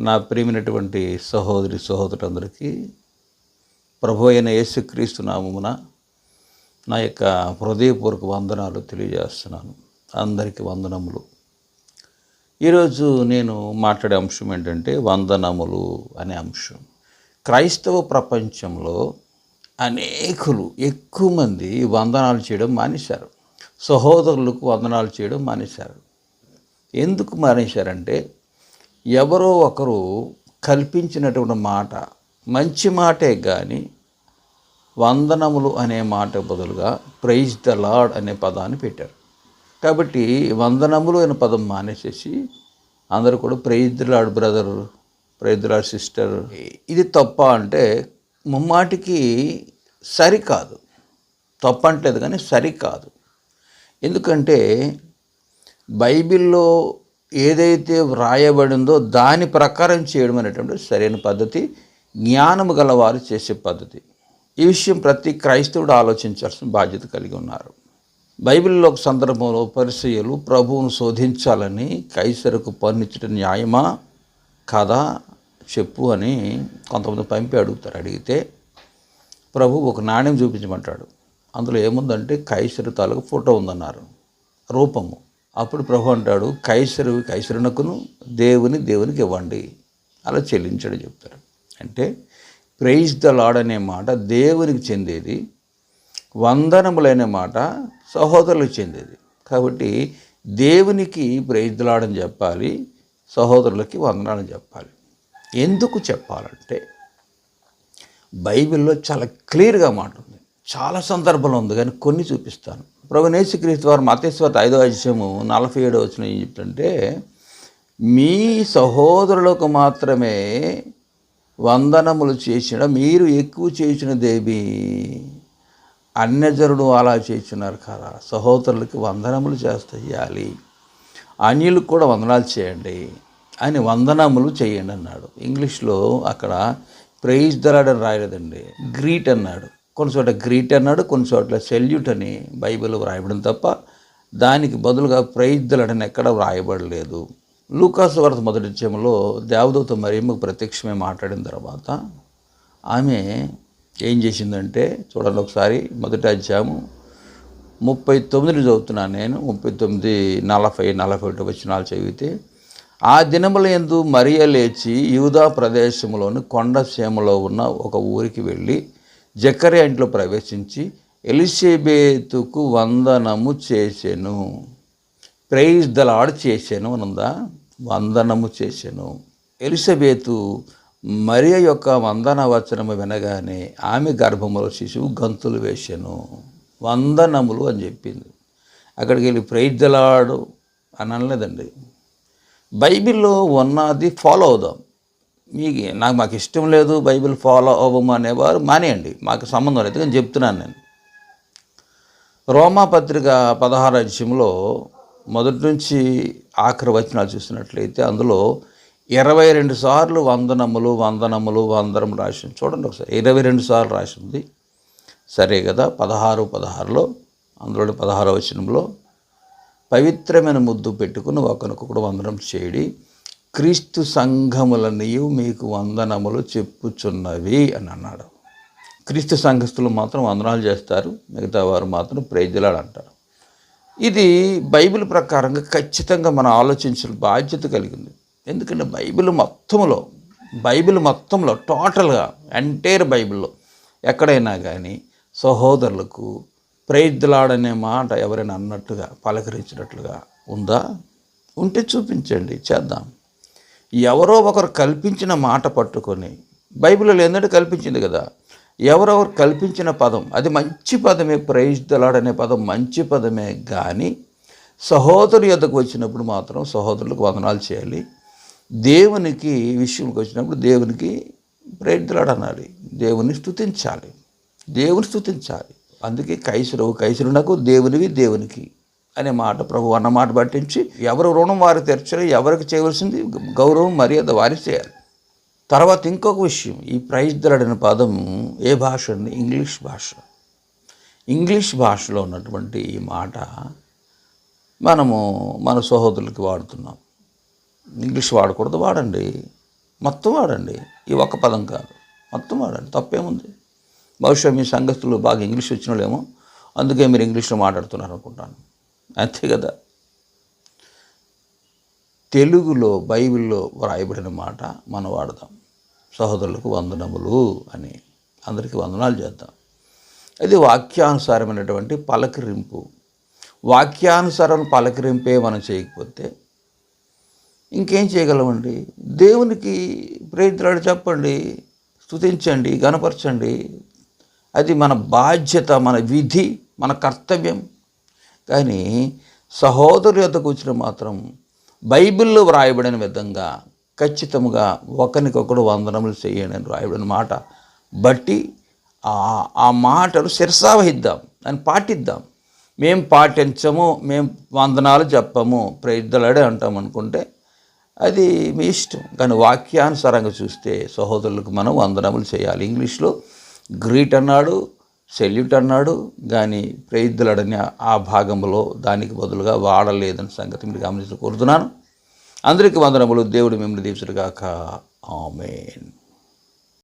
నా ప్రియమైనటువంటి సహోదరి సహోదరులందరికీ ప్రభు అయిన యేసుక్రీస్తు నామమున నా యొక్క హృదయపూర్వక వందనాలు తెలియజేస్తున్నాను. అందరికీ వందనములు. ఈరోజు నేను మాట్లాడే అంశం ఏంటంటే వందనములు అనే అంశం. క్రైస్తవ ప్రపంచంలో అనేకులు ఎక్కువ మంది వందనాలు చేయడం మానేశారు. సహోదరులకు వందనాలు చేయడం మానేశారు. ఎందుకు మానేశారంటే ఎవరో ఒకరు కల్పించినటువంటి మాట మంచి మాటే కానీ వందనములు అనే మాట బదులుగా ప్రైజ్ ద లాడ్ అనే పదాన్ని పెట్టారు. కాబట్టి వందనములు అనే పదం మానేసేసి అందరూ కూడా praise the Lord brother praise the Lord sister ఇది తప్ప అంటే ముమ్మాటికి సరికాదు. తప్ప అంటలేదు కానీ సరికాదు. ఎందుకంటే బైబిల్లో ఏదైతే వ్రాయబడిందో దాని ప్రకారం చేయడం అనేటువంటి సరైన పద్ధతి జ్ఞానము గలవారు చేసే పద్ధతి. ఈ విషయం ప్రతి క్రైస్తవుడు ఆలోచించాల్సిన బాధ్యత కలిగి ఉన్నారు. బైబిల్లో ఒక సందర్భంలో పరిచయలు ప్రభువును శోధించాలని కైసరకు పన్నిచ్చడం న్యాయమా? కదా? చెప్పు అని కొంతమంది పంపి అడుగుతారు. అడిగితే ప్రభు ఒక నాణ్యం చూపించమంటాడు. అందులో ఏముందంటే కైసరు తాలూకు ఫోటో ఉందన్నారు. రూపము. అప్పుడు ప్రభు అంటాడు కైసరు కైసరునకును దేవుని దేవునికి ఇవ్వండి. అలా చెల్లించడం చెప్తారు. అంటే ప్రైజ్ ద లాడ్ అనే మాట దేవునికి చెందేది వందనములైన మాట సహోదరులకు చెందేది. కాబట్టి దేవునికి ప్రైజ్ ద లాడ్ అని చెప్పాలి సహోదరులకి వందనాలు చెప్పాలి. ఎందుకు చెప్పాలంటే బైబిల్లో చాలా క్లియర్గా మాట ఉంది. చాలా సందర్భంలో ఉంది కానీ కొన్ని చూపిస్తాను. ప్రభు నేసుక్రీస్తు వారు మతేశ్వత ఐదో అధ్యయము నలభై ఏడో వచ్చిన ఏం చెప్తుంటే మీ సహోదరులకు మాత్రమే వందనములు చేసిన మీరు ఎక్కువ చేసిన దేవి అన్యజనుడు అలా చేస్తున్నారు కదా. సహోదరులకి వందనములు చేయాలి అన్యులకు కూడా వందనాలు చేయండి అని వందనములు చేయండి అన్నాడు. ఇంగ్లీష్లో అక్కడ ప్రైజ్ దరాడని రాయలేదండి. గ్రీట్ అన్నాడు. కొన్ని చోట గ్రీట్ అన్నాడు కొన్ని చోట్ల సెల్యూట్ అని బైబిల్ వ్రాయబడింది తప్ప దానికి బదులుగా ప్రైజ్ ఎక్కడ వ్రాయబడలేదు. లూకాస్ వార్త మొదటి అధ్యాయంలో దేవదూత మరియమ్మకు ప్రత్యక్షమే మాట్లాడిన తర్వాత ఆమె ఏం చేసిందంటే చూడండి ఒకసారి మొదటి అధ్యాయము ముప్పై తొమ్మిది చదువుతున్నాను నేను ముప్పై తొమ్మిది నలభై నలభై ఒకటి వచ్చినాలు చదివితే ఆ దినముల ఎందు మరియ లేచి యూదా ప్రదేశంలోని కొండ సీమలో ఉన్న ఒక ఊరికి వెళ్ళి జక్కరే ఇంట్లో ప్రవేశించి ఎలిసేబేతుకు వందనము చేసెను. ప్రైజ్ దలాడ్ చేశాను అనుందా? వందనము చేశాను ఎలిసబేతు మరియ యొక్క వందన వచనము వినగానే ఆమె గర్భములో శిశువు గంతులు వేశాను వందనములు అని చెప్పింది. అక్కడికి వెళ్ళి ప్రైజ్ దలాడు అని అనలేదండి బైబిల్లో ఉన్నది ఫాలో అవుదాం. మీకు నాకు మాకు ఇష్టం లేదు బైబిల్ ఫాలో అవ్వము అనేవారు మానేయండి. మాకు సంబంధం లేదు కానీ చెప్తున్నాను నేను. రోమా పత్రిక పదహారు అధ్యయంలో మొదటి నుంచి ఆఖరి వచనాలు చూసినట్లయితే అందులో ఇరవై రెండు సార్లు వందనములు వందనములు వందనము రాసింది చూడండి ఒకసారి. ఇరవై రెండు సార్లు రాసింది. సరే కదా పదహారు పదహారులో అందులో పదహారో వచనంలో పవిత్రమైన ముద్దు పెట్టుకుని ఒకరికొకడు వందనం చేయడి క్రీస్తు సంఘములనియు మీకు వందనములు చెప్పుచున్నవి అని అన్నాడు. క్రీస్తు సంఘస్థులు మాత్రం వందనాలు చేస్తారు మిగతా వారు మాత్రం ప్రేజలాడు అంటారు. ఇది బైబిల్ ప్రకారంగా ఖచ్చితంగా మనం ఆలోచించిన బాధ్యత కలిగింది. ఎందుకంటే బైబిల్ మొత్తంలో బైబిల్ మొత్తంలో టోటల్గా ఎంటైర్ బైబిల్లో ఎక్కడైనా కానీ సహోదరులకు ప్రైజ్లాడనే మాట ఎవరైనా అన్నట్టుగా పలకరించినట్లుగా ఉందా? ఉంటే చూపించండి చేద్దాం. ఎవరో ఒకరు కల్పించిన మాట పట్టుకొని బైబిల్లో ఏంటంటే కల్పించింది కదా ఎవరెవరు కల్పించిన పదం అది మంచి పదమే ప్రైజ్ దలాడనే పదం మంచి పదమే కానీ సహోదరు యొద్దకు వచ్చినప్పుడు మాత్రం సహోదరులకు వందనాలు చేయాలి. దేవునికి విషయంకి వచ్చినప్పుడు దేవునికి ప్రైజ్ దేవుని స్తుతించాలి. దేవుని స్థుతించాలి అందుకే కైసరు కైసరునకు దేవునివి దేవునికి. అనే మాట. ప్రభు అన్నమాట పట్టించి ఎవరు రుణం వారు తెరచరు ఎవరికి చేయవలసింది గౌరవం మర్యాద వారి చేయాలి. తర్వాత ఇంకొక విషయం ఈ ప్రైజ్ దలాడని పదం ఏ భాష అండి? ఇంగ్లీష్ భాష. ఇంగ్లీష్ భాషలో ఉన్నటువంటి ఈ మాట మనము మన సహోదరులకి వాడుతున్నాం. ఇంగ్లీష్ వాడకూడదు వాడండి. మొత్తం వాడండి. ఈ ఒక్క పదం కాదు. మొత్తం వాడండి. తప్పేముంది? బహుశా మీ సంగస్తులు బాగా ఇంగ్లీష్ వచ్చిన అందుకే మీరు ఇంగ్లీష్లో మాట్లాడుతున్నారు అనుకుంటాను అంతే కదా. తెలుగులో బైబిల్లో వ్రాయబడిన మాట మనం వాడదాం. సహోదరులకు వందనములు అని అందరికీ వందనాలు చేద్దాం. అది వాక్యానుసారమైనటువంటి పలకరింపు వాక్యానుసారం పలకరింపే మనం చేయకపోతే ఇంకేం చేయగలమండి? దేవునికి ప్రయత్నాలు చెప్పండి స్థుతించండి గనపరచండి అది మన బాధ్యత మన విధి మన కర్తవ్యం. కానీ సహోదరు యొద్దకు వచ్చిన మాత్రం బైబిల్లో వ్రాయబడిన విధంగా ఖచ్చితంగా ఒకరికొకడు వందనములు చేయండి అని వ్రాయబడిన మాట. బట్టి ఆ ఆ మాటలు శిరసావహిద్దాం అని పాటిద్దాం. మేము పాటించము మేము వందనాలు చెప్పము ప్రయుద్ధలాడే అంటాం అనుకుంటే అది మీ ఇష్టం. కానీ వాక్యానుసారంగా చూస్తే సహోదరులకు మనం వందనములు చేయాలి. ఇంగ్లీష్లో గ్రీట్ అన్నాడు సెల్యూట్ అన్నాడు కానీ ప్రయుద్ధులడని ఆ భాగంలో దానికి బదులుగా వాడలేదని సంగతి మీరు గమనించి కోరుతున్నాను. అందరికీ వందనములు. దేవుడు మిమ్మల్ని దీవించుగాక ఆమెన్.